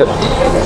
สวัส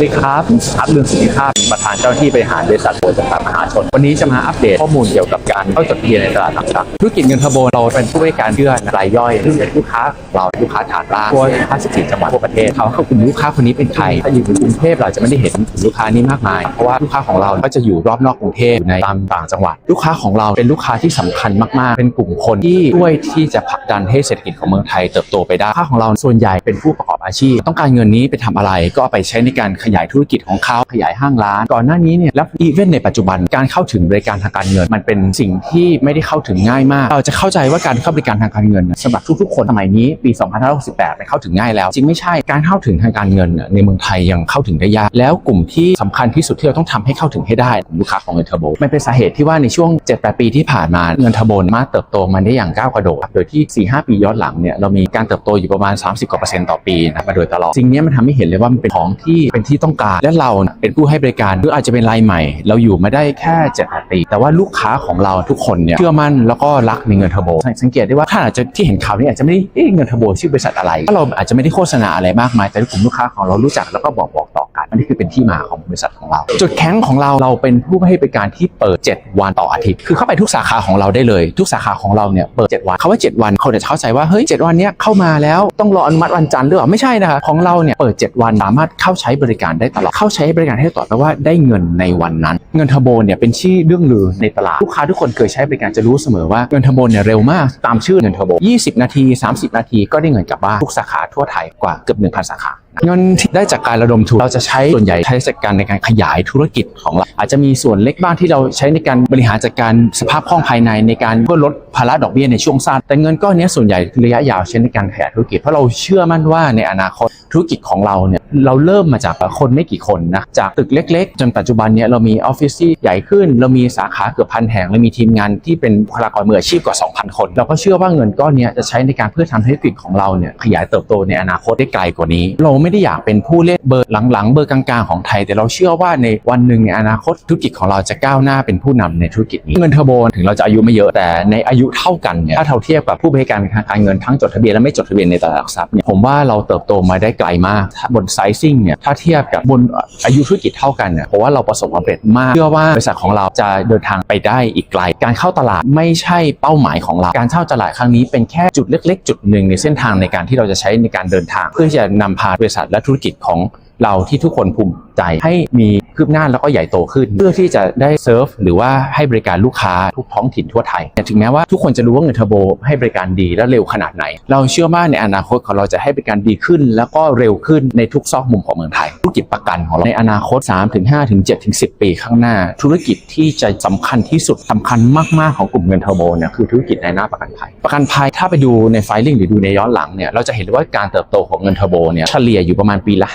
ดีครับครับเรืองสินค้าประธานเจ้าหน้าที่บริหารบริษัทโบจำกัดมหาชน วันนี้จะมาอัปเดตข้อมูลเกี่ยวกับการเข้าจดทะเบียนในตลาดหลักทรัพย์ธุรกิจเงินทบเราเป็นผู้บริการเพื่อนรายย่อยซึ่งเป็นลูกค้าเราลูกค้าฐานล่างทั่ว54จังหวัดทั่วประเทศเขาเข้ากลุ่มลูกค้าคนนี้เป็นใครถ้าอยู่ในกรุงเทพเราจะไม่ได้เห็นลูกค้านี้มากมาย เพราะว่าลูกค้าของเราก็จะอยู่รอบนอกกรุงเทพในตามต่างจังหวัด ลูกค้าของเราเป็นลูกค้าที่สำคัญมากๆ เป็นกลุ่มคนที่ช่วยที่จะผลักดันให้เศรษฐกิจของเมืองไทยเติบโตไปได้ค้าของเราส่วนใหญ่เป็นผู้ประกอบอาชีพ ต้องการเงินนี้ไปทำอะไรก็ไปใช้ในการขยายธุรกิจของเขาขยายห้างร้าน ก่อนหน้านี้เนี่ยและอีเวนในปัจจุบันการเข้าถึงบริการทางการเงิน มันเป็นสิ่งที่ไม่ได้เข้าถึงง่ายมาก เราจะเข้าใจว่าการเข้าบริการทางการเงินสำหรับทุกๆ คนสมัยนี้ปี 2568มันเข้าถึงง่ายแล้ว จริงไม่ใช่การเข้าถึงทางการเงินในเมืองไทยยังเข้าถึงได้ยากแล้วกลุ่มที่สำคัญที่สุดที่เราต้องทำให้เข้าถึงให้ได้กลุ่มลูกค้าของเงินเทอร์โบมันเป็นสาเหตุที่ว่าในช่วง 7-8 ปีที่ผ่านมาเงินเทอร์โบมาเติบโตมาได้อย่างก้าวกระโดดโดยที่ 4-5 ปีย้อนหลังเนี่ยเรามีการเติบโตอยู่ประมาณ 30กว่าเปอร์เซ็นต์ต่อปีนะมาโดยตลอดสิ่งนี้มันทำให้เห็นเลยว่ามันเป็นของที่เป็นที่ต้องการ และเราเป็นผู้ให้บริการหรืออาจจะเป็นรายใหม่ เราอยู่มาได้แค่เจ็ดปี แต่ว่าลูกค้าของเราทุกคนเนี่ยเชื่อมั่นแล้วก็รักในเงินเทอร์โบสังเกตได้ว่าท่านอาจจะที่เห็นข่าวนี้อาจจะไม่ได้เงินเทอร์โบชื่อบริษัทอะไรเราอาจจะไม่ได้โฆษณาอะไรมากมายแต่กลุ่มลูกค้าของเรารู้จักแล้วก็บอกบอกต่อ อันนี้คือเป็นที่มาของบริษัทของเรา จุดแข็งของเราเราเป็นผู้ให้บริการที่เปิด 7 วันต่ออาทิตย์ คือเข้าไปทุกสาขาของเราได้เลย ทุกสาขาของเราเนี่ยเปิด 7 วันเขาว่า 7 วันเขาจะเข้าใจว่าเฮ้ย7วันเนี้ยเข้ามาแล้วต้องรออนุมัติวันจันทร์หรือเปล่าไม่ใช่นะคะของเราเนี่ยเปิด 7 วันสามารถเข้าใช้บริการได้ตลอดเข้าใช้บริการให้ตลอดแปลว่าได้เงินในวันนั้น เงินเทอร์โบเนี่ยเป็นชื่อเรื่องลือในตลาดลูกค้าทุกคนเคยใช้บริการจะรู้เสมอว่าเงินเทอร์โบเนี่ยเร็วมากตามชื่อเงินเทอร์โบ20 นาที 30 นาทีก็ได้เงินกลับบ้านทุกสาขาทั่วไทยกว่าเกือบ1,000สาขา เงินที่ได้จากการระดมทุนเราจะใช้ส่วนใหญ่ใช้จัดการในการขยายธุรกิจของเราอาจจะมีส่วนเล็กบ้างที่เราใช้ในการบริหารจัดการสภาพคล่องภายในในการเพื่อลดภาระดอกเบี้ยในช่วงสั้นแต่เงินก้อนนี้ส่วนใหญ่ระยะยาวใช้ในการขยายธุรกิจเพราะเราเชื่อมั่นว่าในอนาคต ธุรกิจของเราเนี่ยเราเริ่มมาจากคนไม่กี่คนนะจากตึกเล็ก ๆ จนปัจจุบันเนี่ยเรามีออฟฟิศที่ใหญ่ขึ้น เรามีสาขาเกือบพันแห่งเรามีทีมงานที่เป็นบุคลากรมืออาชีพกว่า 2,000 คน เราก็เชื่อว่าเงินก้อนนี้จะใช้ในการเพื่อทำให้ธุรกิจของเราเนี่ยขยายเติบโตในอนาคตได้ไกลกว่านี้ เราไม่ได้อยากเป็นผู้เล่นเบอร์หลังๆ เบอร์กลางๆของไทย แต่เราเชื่อว่าในวันหนึ่งในอนาคตธุรกิจของเราจะก้าวหน้าเป็นผู้นำในธุรกิจนี้เงินเทอร์โบถึงเราจะอายุไม่เยอะแต่ในอายุเท่ากันเนี่ยถ้าเราเทียบกับผู้บริการทางการเงินทั้งจดทะเบียนและไม่จดทะเบียนในตลาดหลักทรัพย์เนี่ยผมว่าเราเติบโตมาได้ไกลมาก บนไซซิ่งเนี่ยถ้าเทียบกับบนอายุธุรกิจเท่ากันเนี่ยผมว่าเราประสบความสำเร็จมากเชื่อว่าบริษัทของเราจะเดินทางไปได้อีกไกล การเข้าตลาดไม่ใช่เป้าหมายของเรา การเข้าตลาดครั้งนี้เป็นแค่จุดเล็ก ๆ จุดหนึ่งในเส้นทางในการที่เราจะใช้ในการเดินทาง เพื่อที่จะนำพาบริษัทและธุรกิจของเราที่ทุกคนภูมิใจให้มีคืบหน้าแล้วก็ใหญ่โตขึ้น เพื่อที่จะได้เซิร์ฟหรือว่าให้บริการลูกค้าทุกท้องถิ่นทั่วไทยแต่ถึงแม้ว่าทุกคนจะรู้ว่าเงินเทอร์โบให้บริการดีและเร็วขนาดไหน เราเชื่อว่าในอนาคตของเราจะให้บริการดีขึ้น แล้วก็เร็วขึ้นในทุกซอกมุมของเมืองไทย ธุรกิจประกันของเราในอนาคต 3 ถึง 5 ถึง 7 ถึง 10 ปีข้างหน้า ธุรกิจที่จะสำคัญที่สุดสำคัญมากๆของกลุ่มเงินเทอร์โบเนี่ยคือธุรกิจในหน้าประกันภัยประกันภัยถ้าไปดูในไฟลิ่งหรือดูในย้อนหลังเนี่ยเราจะเห็นว่าการเติบโตของเงินเทอร์โบเนี่ยเฉลี่ยอยู่ประมาณปีละ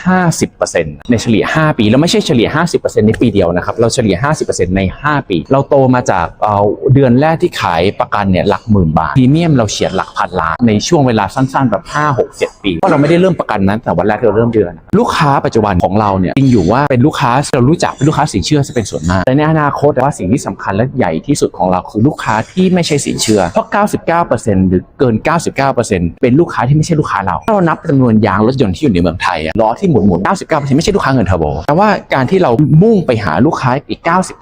50%ในเฉลี่ย5ปี แล้วไม่ใช่เฉลี่ย 50%ในปีเดียวนะครับ เราเฉลี่ย 50%ใน 5 ปี เราโตมาจากเอ่อเดือนแรกที่ขายประกันเนี่ยหลักหมื่นบาทพรีเมียมเราเฉียดหลักพันล้านในช่วงเวลาสั้นๆแบบ 5 6 7 ปีเพราะเราไม่ได้เริ่มประกันนั้นแต่วันแรกเราเริ่มเดือน ลูกค้าปัจจุบันของเราเนี่ยจริงอยู่ว่าเป็นลูกค้าเรารู้จักเป็นลูกค้าสินเชื่อจะเป็นส่วนมากแต่ในอนาคตว่าสิ่งที่สำคัญและใหญ่ที่สุดของเราคือลูกค้าที่ไม่ใช่สินเชื่อเพราะ 99%หรือเกิน 99%เป็นลูกค้าที่ไม่ใช่ลูกค้าเราถ้าเรานับจำนวนยางรถยนต์ที่อยู่ในเมืองไทยอะล้อที่หมุนหมุน99%ไม่ใช่ลูกค้าเงินเทอร์โบแต่ว่าการที่เรามุ่งไปหาลูกค้าอีก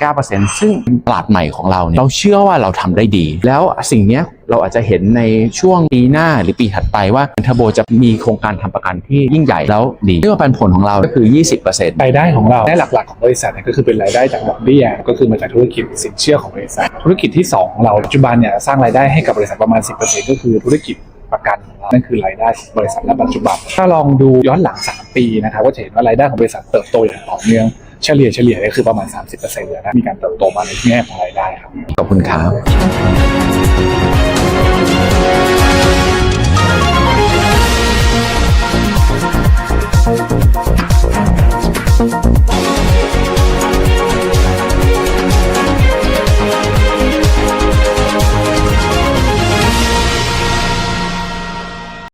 99%ซึ่งตลาดใหม่ของเราเนี่ยเราเชื่อว่าเราทำได้ดี แล้วสิ่งนี้เราอาจจะเห็นในช่วงปีหน้าหรือปีถัดไปว่าเทอร์โบจะมีโครงการทำประกันที่ยิ่งใหญ่แล้วดีเรื่องปันผลของเราก็คือ 20%รายได้ของเราได้หลักๆของบริษัทเนี่ยก็คือเป็นรายได้จากดอกเบี้ยก็คือมาจากธุรกิจสินเชื่อของบริษัท ธุรกิจที่ 2 ของเราปัจจุบันเนี่ยสร้างรายได้ให้กับบริษัทประมาณ 10%ก็คือธุรกิจประกันนั่นคือรายได้ของบริษัทณปัจจุบัน ถ้าลองดูย้อนหลัง ปีนะครับก็จะเห็นว่ารายได้ของบริษัทเติบโตอย่างต่อเนื่องเฉลี่ยเฉลี่ยก็คือประมาณ 30%เลยนะมีการเติบโตมาในแง่ของรายได้ครับ ขอบคุณครับ